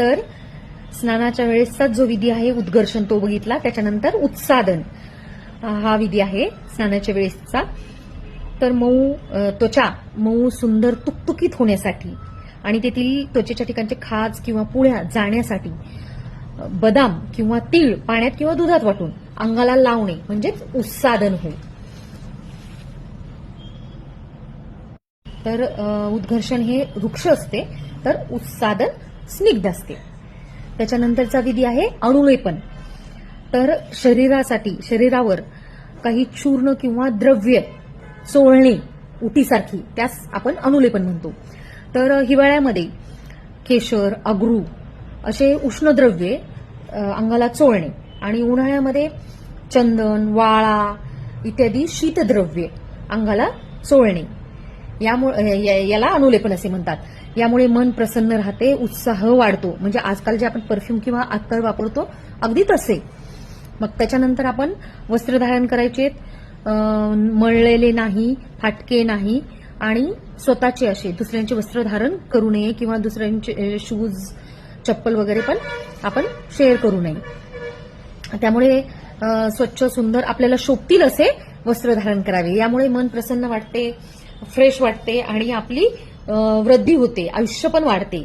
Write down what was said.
तर स्नानाच्या वेळेसचा जो विधी आहे उद्घर्षण तो बघितला. त्याच्यानंतर उत्सादन हा विधी आहे स्नानाच्या वेळेसचा. तर मऊ त्वचा मऊ सुंदर तुकतुकीत होण्यासाठी आणि तेथील त्वचेच्या ठिकाणचे खाज किंवा पुळ्या जाण्यासाठी बदाम किंवा तीळ पाण्यात किंवा दुधात वाटून अंगाला लावणे म्हणजेच उत्सादन होय. तर उद्घर्षण हे वृक्ष असते. तर उत्सादन स्निग्ध असते. त्याच्यानंतरचा विधी आहे अणुलेपन तर शरीरासाठी शरीरावर काही चूर्ण किंवा द्रव्य चोळणे उटीसारखी त्यास आपण अनुलेपन म्हणतो. तर हिवाळ्यामध्ये केशर अगरू असे उष्णद्रव्ये अंगाला चोळणे आणि उन्हाळ्यामध्ये चंदन वाळा इत्यादी शीतद्रव्ये अंगाला चोळणे. यामुळे या- याला अनुलेपन असे म्हणतात. यामुळे मन प्रसन्न राहते उत्साह वाढतो. म्हणजे आजकाल जे आपण परफ्यूम किंवा अत्तर वापरतो अगदी तसे. मग त्याच्यानंतर आपण वस्त्र धारण करायचे. मळलेले नाही फाटके नाही आणि स्वतःचे असे दुसऱ्यांचे वस्त्र धारण करू नये किंवा दुसऱ्यांचे शूज चप्पल वगैरे पण आपण शेअर करू नये. त्यामुळे स्वच्छ सुंदर आपल्याला शोभतील असे वस्त्र धारण करावे. यामुळे मन प्रसन्न वाटते. फ्रेश वाटते आणि आपली वृद्धी होते आयुष्य पण वाढते.